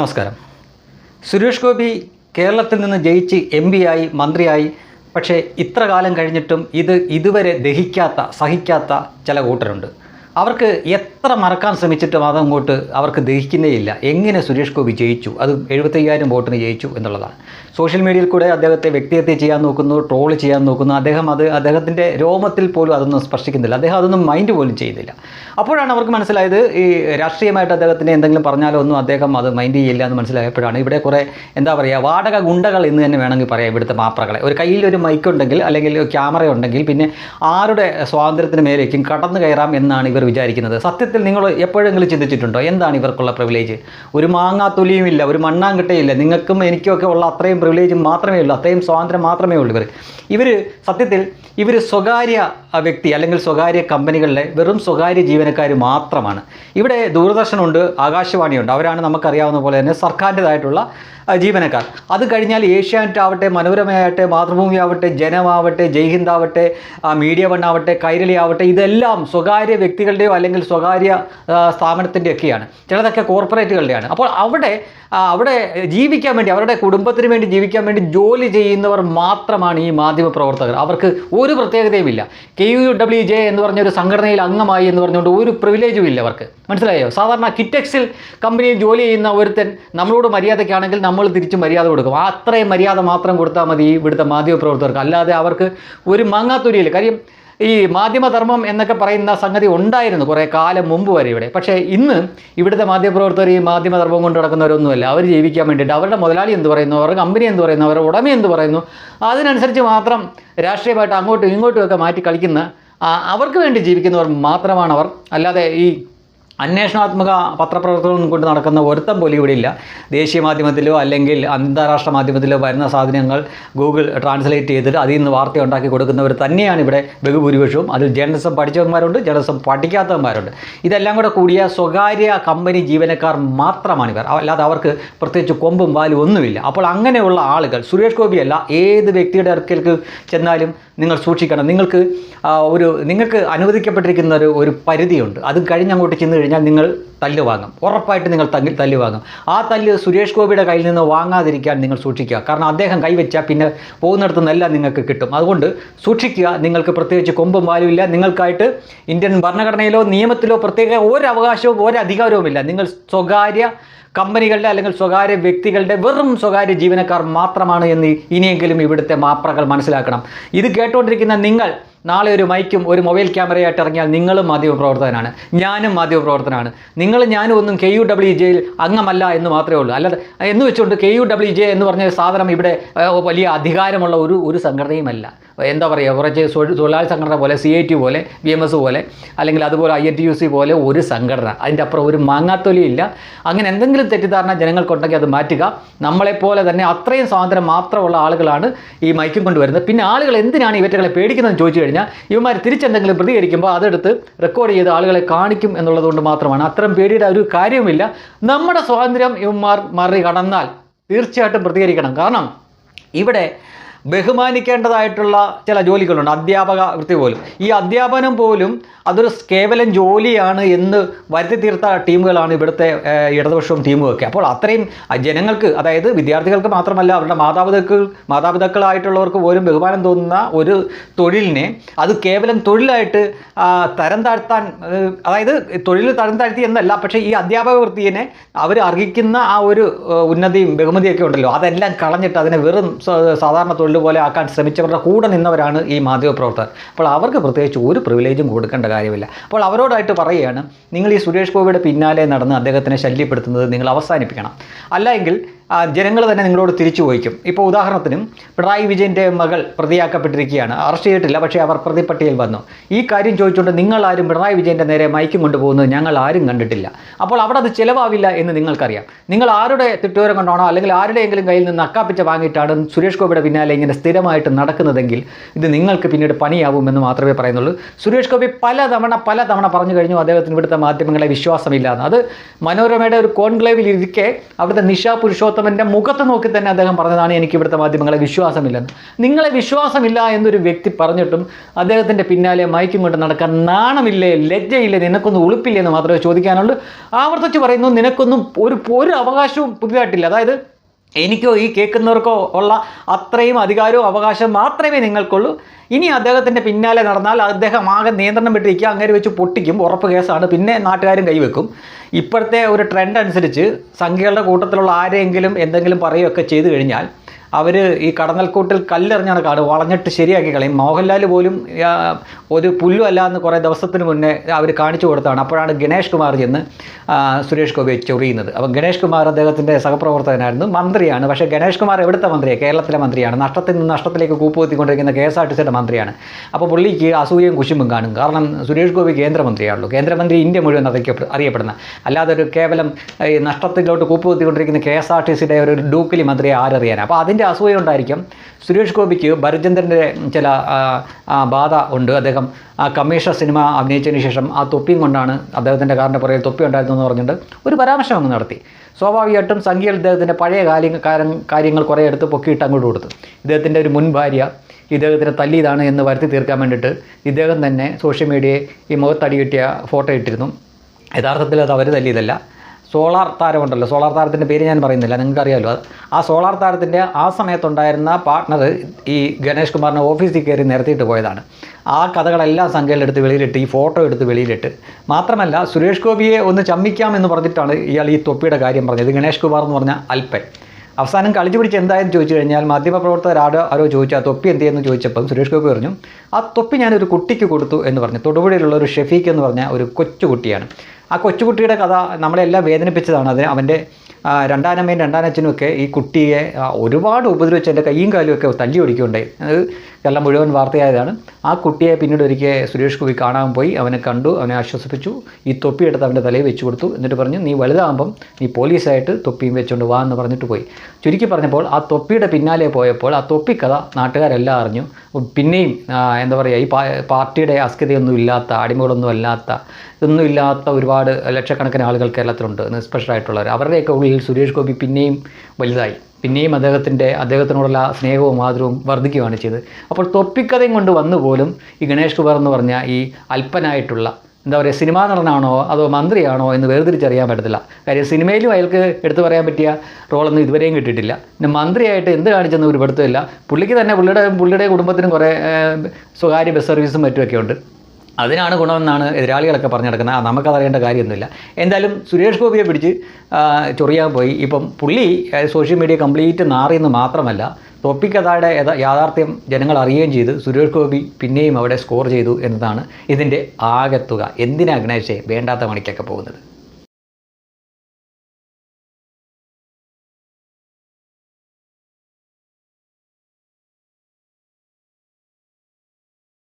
നമസ്കാരം. സുരേഷ് ഗോപി കേരളത്തിൽ നിന്ന് ജയിച്ച് എം ആയി മന്ത്രിയായി. പക്ഷേ ഇത്ര കാലം കഴിഞ്ഞിട്ടും ഇത് ഇതുവരെ ദഹിക്കാത്ത സഹിക്കാത്ത ചില കൂട്ടരുണ്ട് അവർക്ക് എത്ര മറക്കാൻ ശ്രമിച്ചിട്ടും അതങ്ങോട്ട് അവർക്ക് ദഹിക്കുന്നേയില്ല. എങ്ങനെ സുരേഷ് ഗോപി ജയിച്ചു? അത് എഴുപത്തയ്യായിരം വോട്ടിന് ജയിച്ചു എന്നുള്ളതാണ്. സോഷ്യൽ മീഡിയയിൽ കൂടെ അദ്ദേഹത്തെ വ്യക്തിഹത്യ ചെയ്യാൻ നോക്കുന്നു ട്രോൾ ചെയ്യാൻ നോക്കുന്നു. അദ്ദേഹം അത് അദ്ദേഹത്തിന്റെ രോമത്തിൽ പോലും അതൊന്നും സ്പർശിക്കുന്നില്ല. അദ്ദേഹം അതൊന്നും മൈൻഡ് പോലും ചെയ്യുന്നില്ല. അപ്പോഴാണ് അവർക്ക് മനസ്സിലായത് ഈ രാഷ്ട്രീയമായിട്ട് അദ്ദേഹത്തിന് എന്തെങ്കിലും പറഞ്ഞാലോ ഒന്നും അദ്ദേഹം അത് മൈൻഡ് ചെയ്യില്ല എന്ന് മനസ്സിലായപ്പോഴാണ്. ഇവിടെ കുറേ എന്താ പറയുക വാടക ഗുണ്ടകൾ എന്ന് തന്നെ വേണമെങ്കിൽ പറയാം ഇവിടുത്തെ മാപ്രകളെ. ഒരു കയ്യിൽ ഒരു മൈക്ക് ഉണ്ടെങ്കിൽ അല്ലെങ്കിൽ ക്യാമറ ഉണ്ടെങ്കിൽ പിന്നെ ആരുടെ സ്വാതന്ത്ര്യത്തിന് മേലേക്കും കടന്നു കയറാം എന്നാണ് ഇവർ വിചാരിക്കുന്നത്. സത്യത്തിൽ നിങ്ങൾ എപ്പോഴെങ്കിലും ചിന്തിച്ചിട്ടുണ്ടോ? എന്താണ് ഇവർക്കുള്ള പ്രിവിലേജ് ഒരു മാങ്ങാത്തൊലിയും ഇല്ല ഒരു മണ്ണാങ്കട്ടയില്ല. നിങ്ങൾക്കും എനിക്കും ഒക്കെ ഉള്ള അത്രയും പ്രിവിലേജ് മാത്രമേ ഉള്ളൂ അത്രയും സ്വാതന്ത്ര്യം മാത്രമേ ഉള്ളൂ ഇവർ. ഇവർ സത്യത്തിൽ ഇവർ സ്വകാര്യ ആ, വ്യക്തി അല്ലെങ്കിൽ സ്വകാര്യ കമ്പനികളിലെ വെറും സ്വകാര്യ ജീവനക്കാർ മാത്രമാണ്. ഇവിടെ ദൂരദർശനുണ്ട് ആകാശവാണിയുണ്ട്. അവരാണ് നമുക്കറിയാവുന്ന പോലെ തന്നെ സർക്കാരിന്റെതായിട്ടുള്ള ജീവനക്കാർ. അത് കഴിഞ്ഞാൽ ഏഷ്യാനെറ്റ് ആവട്ടെ മനോരമയാവട്ടെ മാതൃഭൂമി ആവട്ടെ ജനമാവട്ടെ ജയ്ഹിന്ദ് ആവട്ടെ മീഡിയ വൺ ആവട്ടെ കൈരളി ആവട്ടെ ഇതെല്ലാം സ്വകാര്യ വ്യക്തികളുടെയോ അല്ലെങ്കിൽ സ്വകാര്യ സ്ഥാപനത്തിന്റെയൊക്കെയാണ്. ചിലതൊക്കെ കോർപ്പറേറ്റുകളുടെയാണ്. അപ്പോൾ അവിടെ അവിടെ ജീവിക്കാൻ വേണ്ടി അവരുടെ കുടുംബത്തിന് വേണ്ടി ജീവിക്കാൻ വേണ്ടി ജോലി ചെയ്യുന്നവർ മാത്രമാണ് ഈ മാധ്യമ പ്രവർത്തകർ. അവർക്ക് ഒരു പ്രത്യേകതയുമില്ല. കെ യു ഡബ്ല്യു ജെ എന്ന് പറഞ്ഞ ഒരു സംഘടനയിൽ അംഗമായി എന്ന് പറഞ്ഞുകൊണ്ട് ഒരു പ്രിവിലേജും ഇല്ല അവർക്ക്. മനസ്സിലായോ? സാധാരണ കിറ്റക്സിൽ കമ്പനിയിൽ ജോലി ചെയ്യുന്ന ഒരുത്തൻ നമ്മളോട് മര്യാദയ്ക്കാണെങ്കിൽ നമ്മൾ തിരിച്ച് മര്യാദ കൊടുക്കും. അത്രയും മര്യാദ മാത്രം കൊടുത്താൽ മതി ഇവിടുത്തെ മാധ്യമപ്രവർത്തകർക്ക്. അല്ലാതെ അവർക്ക് ഒരു മാങ്ങാത്തൊരിയില്ല. കാര്യം ഈ മാധ്യമധർമ്മം എന്നൊക്കെ പറയുന്ന സംഗതി ഉണ്ടായിരുന്നു കുറേ കാലം മുമ്പ് വരെ ഇവിടെ. പക്ഷേ ഇന്ന് ഇവിടുത്തെ മാധ്യമപ്രവർത്തകർ ഈ മാധ്യമധർമ്മം കൊണ്ട് നടക്കുന്നവരൊന്നുമല്ല. അവർ ജീവിക്കാൻ വേണ്ടിയിട്ട് അവരുടെ മുതലാളി എന്ത് പറയുന്നു? അവരുടെ കമ്പനി എന്ത് പറയുന്നു? അവരുടെ ഉടമ എന്ത് പറയുന്നു? അതിനനുസരിച്ച് മാത്രം രാഷ്ട്രീയമായിട്ട് അങ്ങോട്ടും ഇങ്ങോട്ടും ഒക്കെ മാറ്റി കളിക്കുന്ന അവർക്ക് വേണ്ടി ജീവിക്കുന്നവർ മാത്രമാണ് അവർ. അല്ലാതെ ഈ അന്വേഷണാത്മക പത്രപ്രവർത്തനം കൊണ്ട് നടക്കുന്ന ഒരുത്തം പോലും ഇവിടെ ഇല്ല. ദേശീയ മാധ്യമത്തിലോ അല്ലെങ്കിൽ അന്താരാഷ്ട്ര മാധ്യമത്തിലോ വരുന്ന സാധനങ്ങൾ ഗൂഗിൾ ട്രാൻസ്ലേറ്റ് ചെയ്തിട്ട് അതിൽ നിന്ന് വാർത്ത ഉണ്ടാക്കി കൊടുക്കുന്നവർ തന്നെയാണ് ഇവിടെ ബഹുഭൂരിപക്ഷവും. അതിൽ ജേർണലിസം പഠിച്ചവന്മാരുണ്ട് ജേർണലിസം പഠിക്കാത്തവന്മാരുണ്ട്. ഇതെല്ലാം കൂടെ കൂടിയ സ്വകാര്യ കമ്പനി ജീവനക്കാർ മാത്രമാണ് ഇവർ. അല്ലാതെ അവർക്ക് പ്രത്യേകിച്ച് കൊമ്പും വാലും ഒന്നുമില്ല. അപ്പോൾ അങ്ങനെയുള്ള ആളുകൾ സുരേഷ് ഗോപിയല്ല ഏത് വ്യക്തിയുടെ അടുക്കലേക്ക് ചെന്നാലും നിങ്ങൾ സൂക്ഷിക്കണം. നിങ്ങൾക്ക് ഒരു നിങ്ങൾക്ക് അനുവദിക്കപ്പെട്ടിരിക്കുന്ന ഒരു ഒരു പരിധിയുണ്ട്. അത് കഴിഞ്ഞ് അങ്ങോട്ട് ചെന്ന് കഴിഞ്ഞാൽ നിങ്ങൾ തല്ല് വാങ്ങും. ഉറപ്പായിട്ട് നിങ്ങൾ തല്ല് തല്ല് വാങ്ങും. ആ തല്ല് സുരേഷ് ഗോപിയുടെ കയ്യിൽ നിന്ന് വാങ്ങാതിരിക്കാൻ നിങ്ങൾ സൂക്ഷിക്കുക. കാരണം അദ്ദേഹം കൈവച്ചാൽ പിന്നെ പോകുന്നിടത്തു നിന്നെല്ലാം നിങ്ങൾക്ക് കിട്ടും. അതുകൊണ്ട് സൂക്ഷിക്കുക. നിങ്ങൾക്ക് പ്രത്യേകിച്ച് കൊമ്പും വാലുമില്ല നിങ്ങൾക്കായിട്ട് ഇന്ത്യൻ ഭരണഘടനയിലോ നിയമത്തിലോ പ്രത്യേക ഒരു അവകാശവും ഒരു നിങ്ങൾ സ്വകാര്യ കമ്പനികളുടെ അല്ലെങ്കിൽ സ്വകാര്യ വ്യക്തികളുടെ വെറും സ്വകാര്യ ജീവനക്കാർ മാത്രമാണ് എന്ന് ഇനിയെങ്കിലും ഇവിടുത്തെ മാപ്രകൾ മനസ്സിലാക്കണം. ഇത് കേട്ടുകൊണ്ടിരിക്കുന്ന നിങ്ങൾ നാളെ ഒരു മൈക്കും ഒരു മൊബൈൽ ക്യാമറയായിട്ട് ഇറങ്ങിയാൽ നിങ്ങളും മാധ്യമപ്രവർത്തകനാണ്. ഞാനും മാധ്യമപ്രവർത്തനാണ്. നിങ്ങൾ ഞാനും ഒന്നും കെ യു ഡബ്ല്യു ജെയിൽ അംഗമല്ല എന്ന് മാത്രമേ ഉള്ളൂ. അല്ലാതെ എന്ന് വെച്ചുകൊണ്ട് കെ യു ഡബ്ല്യു ജെ എന്ന് പറഞ്ഞ സാധനം ഇവിടെ വലിയ അധികാരമുള്ള ഒരു ഒരു സംഘടനയുമല്ല. എന്താ പറയുക കുറച്ച് തൊഴി- തൊഴിലാളി സംഘടന പോലെ സി ഐ ടി പോലെ ബി എം എസ് പോലെ അല്ലെങ്കിൽ അതുപോലെ I N T U C പോലെ ഒരു സംഘടന. അതിന്റെ അപ്പുറം ഒരു മാങ്ങാത്തൊലിയില്ല അങ്ങനെ എന്തെങ്കിലും തെറ്റിദ്ധാരണ ജനങ്ങൾക്കുണ്ടെങ്കിൽ അത് മാറ്റുക. നമ്മളെപ്പോലെ തന്നെ അത്രയും സ്വാതന്ത്ര്യം മാത്രമുള്ള ആളുകളാണ് ഈ മൈക്കും കൊണ്ടുവരുന്നത്. പിന്നെ ആളുകൾ എന്തിനാണ് ഇവറ്റകളെ പേടിക്കുന്നതെന്ന് ചോദിച്ചു കഴിഞ്ഞാൽ ഇവന്മാർ തിരിച്ചെന്തെങ്കിലും പ്രതികരിക്കുമ്പോൾ അതെടുത്ത് റെക്കോർഡ് ചെയ്ത് ആളുകളെ കാണിക്കും എന്നുള്ളതുകൊണ്ട് മാത്രമാണ്. അത്തരം പേടിയുടെ ഒരു കാര്യവുമില്ല. നമ്മുടെ സ്വാതന്ത്ര്യം ഇവന്മാർ മറികടന്നാൽ തീർച്ചയായിട്ടും പ്രതികരിക്കണം. കാരണം ഇവിടെ ബഹുമാനിക്കേണ്ടതായിട്ടുള്ള ചില ജോലികളുണ്ട്. അധ്യാപക വൃത്തി പോലും. ഈ അധ്യാപനം പോലും അതൊരു കേവലം ജോലിയാണ് എന്ന് വരുത്തി തീർത്ത ടീമുകളാണ് ഇവിടുത്തെ ഇടതുപക്ഷവും ടീമും ഒക്കെ അപ്പോൾ അത്രയും ജനങ്ങൾക്ക് അതായത് വിദ്യാർത്ഥികൾക്ക് മാത്രമല്ല അവരുടെ മാതാപിതാക്കൾ മാതാപിതാക്കളായിട്ടുള്ളവർക്ക് പോലും ബഹുമാനം തോന്നുന്ന ഒരു തൊഴിലിനെ അത് കേവലം തൊഴിലായിട്ട് തരം താഴ്ത്താൻ അതായത് തൊഴിൽ തരം താഴ്ത്തി എന്നല്ല പക്ഷേ ഈ അധ്യാപക വൃത്തിയെ അവർ അർഹിക്കുന്ന ആ ഒരു ഉന്നതിയും ബഹുമതിയൊക്കെ ഉണ്ടല്ലോ. അതെല്ലാം കളഞ്ഞിട്ട് അതിനെ വെറും സാധാരണ തൊഴിൽ പോലെ ആക്കാൻ ശ്രമിച്ചവരുടെ കൂടെ നിന്നവരാണ് ഈ മാധ്യമപ്രവർത്തകർ. അപ്പോൾ അവർക്ക് പ്രത്യേകിച്ച് ഒരു പ്രിവിലേജും കൊടുക്കേണ്ട കാര്യമില്ല. അപ്പോൾ അവരോടായിട്ട് പറയുകയാണ് നിങ്ങൾ ഈ സുരേഷ് ഗോപിയുടെ പിന്നാലെ നടന്ന് അദ്ദേഹത്തിനെ ശല്യപ്പെടുത്തുന്നത് നിങ്ങൾ അവസാനിപ്പിക്കണം. അല്ല എങ്കിൽ ജനങ്ങൾ തന്നെ നിങ്ങളോട് തിരിച്ചു ചോദിക്കും. ഇപ്പോൾ ഉദാഹരണത്തിന് പിണറായി വിജയന്റെ മകൾ പ്രതിയാക്കപ്പെട്ടിരിക്കുകയാണ്. അറസ്റ്റ് ചെയ്തിട്ടില്ല പക്ഷേ അവർ പ്രതിപ്പട്ടികയിൽ വന്നു. ഈ കാര്യം ചോദിച്ചുകൊണ്ട് നിങ്ങൾ ആരും പിണറായി വിജയന്റെ നേരെ മയക്കും കൊണ്ടുപോകുന്നത് ഞങ്ങൾ ആരും കണ്ടിട്ടില്ല. അപ്പോൾ അവിടെ അത് ചിലവാവില്ല എന്ന് നിങ്ങൾക്കറിയാം. നിങ്ങൾ ആരുടെ തിട്ടൂരം കൊണ്ടാണോ അല്ലെങ്കിൽ ആരുടെയെങ്കിലും കയ്യിൽ നിന്ന് അക്കാപ്പിച്ച വാങ്ങിയിട്ടാണ് സുരേഷ് ഗോപിയുടെ പിന്നാലെ ഇങ്ങനെ സ്ഥിരമായിട്ട് നടക്കുന്നതെങ്കിൽ ഇത് നിങ്ങൾക്ക് പിന്നീട് പണിയാവും എന്ന് മാത്രമേ പറയുന്നുള്ളൂ. സുരേഷ് ഗോപി പലതവണ പലതവണ പറഞ്ഞു കഴിഞ്ഞു അദ്ദേഹത്തിന് ഇവിടുത്തെ മാധ്യമങ്ങളെ വിശ്വാസമില്ല എന്ന് അത് മനോരമയുടെ ഒരു കോൺക്ലേവിൽ ഇരിക്കെ അവിടുത്തെ നിഷ പുരുഷോത്തം ഉത്തമന്റെ മുഖത്ത് നോക്കി തന്നെ അദ്ദേഹം പറഞ്ഞതാണ് എനിക്ക് ഇവിടുത്തെ മാധ്യമങ്ങളെ വിശ്വാസമില്ലെന്ന് നിങ്ങളെ വിശ്വാസമില്ല എന്നൊരു വ്യക്തി പറഞ്ഞിട്ടും അദ്ദേഹത്തിന്റെ പിന്നാലെ മയക്കും കൊണ്ട് നടക്കാൻ നാണമില്ലേ ലജ്ജയില്ലേ നിനക്കൊന്നും ഉളുപ്പില്ലേ എന്ന് മാത്രമേ ചോദിക്കാനുള്ളൂ. ആവർത്തിച്ച് പറയുന്നു നിനക്കൊന്നും ഒരു ഒരു അവകാശവും പുതിയതായിട്ടില്ല. അതായത് എനിക്കോ ഈ കേൾക്കുന്നവർക്കോ ഉള്ള അത്രയും അധികാരവും അവകാശം മാത്രമേ നിങ്ങൾക്കുള്ളൂ. ഇനി അദ്ദേഹത്തിന്റെ പിന്നാലെ നടന്നാൽ അദ്ദേഹം ആകെ നിയന്ത്രണം വിട്ടിരിക്കുക അങ്ങനെ വെച്ച് പൊട്ടിക്കും ഉറപ്പ് കേസാണ് പിന്നെ നാട്ടുകാരും കൈവെക്കും. ഇപ്പോഴത്തെ ഒരു ട്രെൻഡ് അനുസരിച്ച് സംഖ്യകളുടെ കൂട്ടത്തിലുള്ള ആരെങ്കിലും എന്തെങ്കിലും പറയുകയൊക്കെ ചെയ്തു കഴിഞ്ഞാൽ അവർ ഈ കടന്നൽക്കൂട്ടിൽ കല്ലെറിഞ്ഞാണ് കാട് വളഞ്ഞിട്ട് ശരിയാക്കി കളയും. മോഹൻലാൽ പോലും ഒരു പുല്ലും അല്ല എന്ന് കുറേ ദിവസത്തിന് മുന്നേ അവർ കാണിച്ചു കൊടുത്താണ്. അപ്പോഴാണ് ഗണേഷ് കുമാർ ചെന്ന് സുരേഷ് ഗോപിയെ ചൊറിയുന്നത്. അപ്പം ഗണേഷ് കുമാർ അദ്ദേഹത്തിന്റെ സഹപ്രവർത്തകനായിരുന്നു മന്ത്രിയാണ്. പക്ഷേ ഗണേഷ് കുമാർ എവിടുത്തെ മന്ത്രിയാണ് കേരളത്തിലെ മന്ത്രിയാണ്. നഷ്ടത്തിൽ നിന്ന് നഷ്ടത്തിലേക്ക് കൂപ്പുകുത്തിക്കൊണ്ടിരിക്കുന്ന കെ എസ് ആർ ടി സിയുടെ മന്ത്രിയാണ്. അപ്പോൾ പുള്ളിക്ക് അസൂയയും കുശുമ്പും കാണും. കാരണം സുരേഷ് ഗോപി കേന്ദ്രമന്ത്രിയാണല്ലോ. കേന്ദ്രമന്ത്രി ഇന്ത്യ മുഴുവൻ അറിയപ്പെടുന്ന. അല്ലാതെ ഒരു കേവലം ഈ നഷ്ടത്തിലോട്ട് കൂപ്പുകുത്തിക്കൊണ്ടിരിക്കുന്ന കെ എസ് ആർ ടി സിയുടെ ഒരു ഡൂക്കിലി മന്ത്രിയെ ആരറിയാൻ അപ്പോൾ അതിന്റെ അസൂയ ഉണ്ടായിരിക്കും. സുരേഷ് ഗോപിക്ക് ഭരചന്ദ്രന്റെ ചില ബാധ ഉണ്ട്. അദ്ദേഹം ആ കമ്മീഷണർ സിനിമ അഭിനയിച്ചതിന് ശേഷം ആ തൊപ്പിയും കൊണ്ടാണ് അദ്ദേഹത്തിന്റെ കാറിന്റെ പുറകിൽ തൊപ്പി ഉണ്ടായിരുന്നു എന്ന് പറഞ്ഞിട്ട് ഒരു പരാമർശം അങ്ങ് നടത്തി. സ്വാഭാവികമായിട്ടും സംഖ്യയിൽ ഇദ്ദേഹത്തിന്റെ പഴയ കാര്യ കാര്യം- കാര്യങ്ങൾ കുറേ എടുത്ത് പൊക്കിയിട്ട് അങ്ങോട്ട് കൊടുത്തു. ഇദ്ദേഹത്തിന്റെ ഒരു മുൻ ഭാര്യ ഇദ്ദേഹത്തിന് തല്ലിയതാണ് എന്ന് വരുത്തി തീർക്കാൻ വേണ്ടിയിട്ട് ഇദ്ദേഹം തന്നെ സോഷ്യൽ മീഡിയയെ ഈ മുഖത്തടി കിട്ടിയ ഫോട്ടോ ഇട്ടിരുന്നു. യഥാർത്ഥത്തിൽ അത് അവർ തല്ലിയതല്ല. സോളാർ താരമുണ്ടല്ലോ സോളാർ താരത്തിന്റെ പേര് ഞാൻ പറയുന്നില്ല നിങ്ങൾക്ക് അറിയാമല്ലോ ആ സോളാർ താരത്തിന്റെ ആ സമയത്തുണ്ടായിരുന്ന പാർട്ട്ണർ ഈ ഗണേഷ് കുമാറിനെ ഓഫീസിൽ കയറി നിരത്തിയിട്ട് പോയതാണ്. ആ കഥകളെല്ലാം സംഖ്യയിലെടുത്ത് വെളിയിലിട്ട് ഈ ഫോട്ടോ എടുത്ത് വെളിയിലിട്ട്. മാത്രമല്ല സുരേഷ് ഗോപിയെ ഒന്ന് ചമ്മിക്കാം എന്ന് പറഞ്ഞിട്ടാണ് ഇയാൾ ഈ തൊപ്പിയുടെ കാര്യം പറഞ്ഞത്. ഗണേഷ് കുമാർ എന്ന് പറഞ്ഞ അൽപ്പൻ അവസാനം കളിച്ചു പിടിച്ച് എന്തായെന്ന് ചോദിച്ചു കഴിഞ്ഞാൽ മാധ്യമപ്രവർത്തകർ ആരോ ആരോ ചോദിച്ചു ആ തൊപ്പി എന്ത് ചെയ്യുന്നു ചോദിച്ചപ്പം സുരേഷ് ഗോപി പറഞ്ഞു ആ തൊപ്പി ഞാനൊരു കുട്ടിക്ക് കൊടുത്തു എന്ന് പറഞ്ഞു. തൊടുപുഴയിലുള്ള ഒരു ഷെഫീഖ് എന്ന് പറഞ്ഞ ഒരു കൊച്ചുകുട്ടിയാണ്. ആ കൊച്ചുകുട്ടിയുടെ കഥ നമ്മളെല്ലാം വേദനിപ്പിച്ചതാണ്. അത് അവന്റെ രണ്ടാനമ്മയും രണ്ടാനച്ഛനും ഒക്കെ ഈ കുട്ടിയെ ഒരുപാട് ഉപദ്രവിച്ച് എന്റെ കൈയും കാലും ഒക്കെ തല്ലി ഒടിക്കുകയുണ്ടായി അത് കേരളം മുഴുവൻ വാർത്തയായതാണ്. ആ കുട്ടിയെ പിന്നീട് ഒരിക്കൽ സുരേഷ് ഗോപി കാണാൻ പോയി. അവനെ കണ്ടു അവനെ ആശ്വസിപ്പിച്ചു. ഈ തൊപ്പി എടുത്ത് അവന്റെ തലയിൽ വെച്ചു കൊടുത്തു. എന്നിട്ട് പറഞ്ഞു നീ വലുതാകുമ്പം നീ പോലീസായിട്ട് തൊപ്പിയും വെച്ചുകൊണ്ട് വാ എന്ന് പറഞ്ഞിട്ട് പോയി. ചുരുക്കി പറഞ്ഞപ്പോൾ ആ തൊപ്പിയുടെ പിന്നാലെ പോയപ്പോൾ ആ തൊപ്പി കഥ നാട്ടുകാരെല്ലാം അറിഞ്ഞു. പിന്നെയും എന്താ പറയുക ഈ പാർട്ടിയുടെ അസ്ഥിതയൊന്നും ഇല്ലാത്ത അടിമകളൊന്നും അല്ലാത്ത ഇതൊന്നും ഇല്ലാത്ത ഒരുപാട് ലക്ഷക്കണക്കിന് ആളുകൾ കേരളത്തിലുണ്ട് നിഷ്പക്ഷരായിട്ടുള്ളവർ അവരുടെയൊക്കെ ഉള്ളിൽ സുരേഷ് ഗോപി പിന്നെയും വലുതായി. പിന്നെയും അദ്ദേഹത്തിന്റെ അദ്ദേഹത്തിനോടുള്ള സ്നേഹവും ആദരവും വർദ്ധിക്കുകയാണ് ചെയ്തത്. അപ്പോൾ തൊപ്പിക്കഥയും കൊണ്ട് വന്നു പോലും ഈ ഗണേഷ് കുമാർ എന്ന് പറഞ്ഞ ഈ അല്പനായിട്ടുള്ള എന്താ പറയുക സിനിമാ നടനാണോ അതോ മന്ത്രിയാണോ എന്ന് വേർതിരിച്ചറിയാൻ പറ്റത്തില്ല. കാര്യം സിനിമയിലും അയാൾക്ക് എടുത്തു പറയാൻ പറ്റിയ റോളൊന്നും ഇതുവരെയും കിട്ടിയിട്ടില്ല. പിന്നെ മന്ത്രിയായിട്ട് എന്ത് കാണിച്ചെന്ന് ഒരു പെടുത്തില്ല പുള്ളിക്ക് തന്നെ പുള്ളിയുടെ പുള്ളിയുടെ കുടുംബത്തിനും കുറേ സ്വകാര്യ ബസ് സർവീസും മറ്റുമൊക്കെ ഉണ്ട്. അതിനാണ് ഗുണമെന്നാണ് എതിരാളികളൊക്കെ പറഞ്ഞു നടക്കുന്നത്. നമുക്കതറിയേണ്ട കാര്യമൊന്നുമില്ല. എന്തായാലും സുരേഷ് ഗോപിയെ പിടിച്ച് ചൊറിയാൻ പോയി. ഇപ്പം പുള്ളി സോഷ്യൽ മീഡിയ കംപ്ലീറ്റ് നാറിയെന്ന് മാത്രമല്ല തൊപ്പിക്കഥയുടെ യഥാ യാഥാർത്ഥ്യം ജനങ്ങൾ അറിയുകയും ചെയ്ത്. സുരേഷ് ഗോപി പിന്നെയും അവിടെ സ്കോർ ചെയ്തു എന്നതാണ് ഇതിന്റെ ആകത്തുക. എന്തിനാ ഗണേശേ വേണ്ടാത്ത മണിക്കൊക്കെ പോകുന്നത്?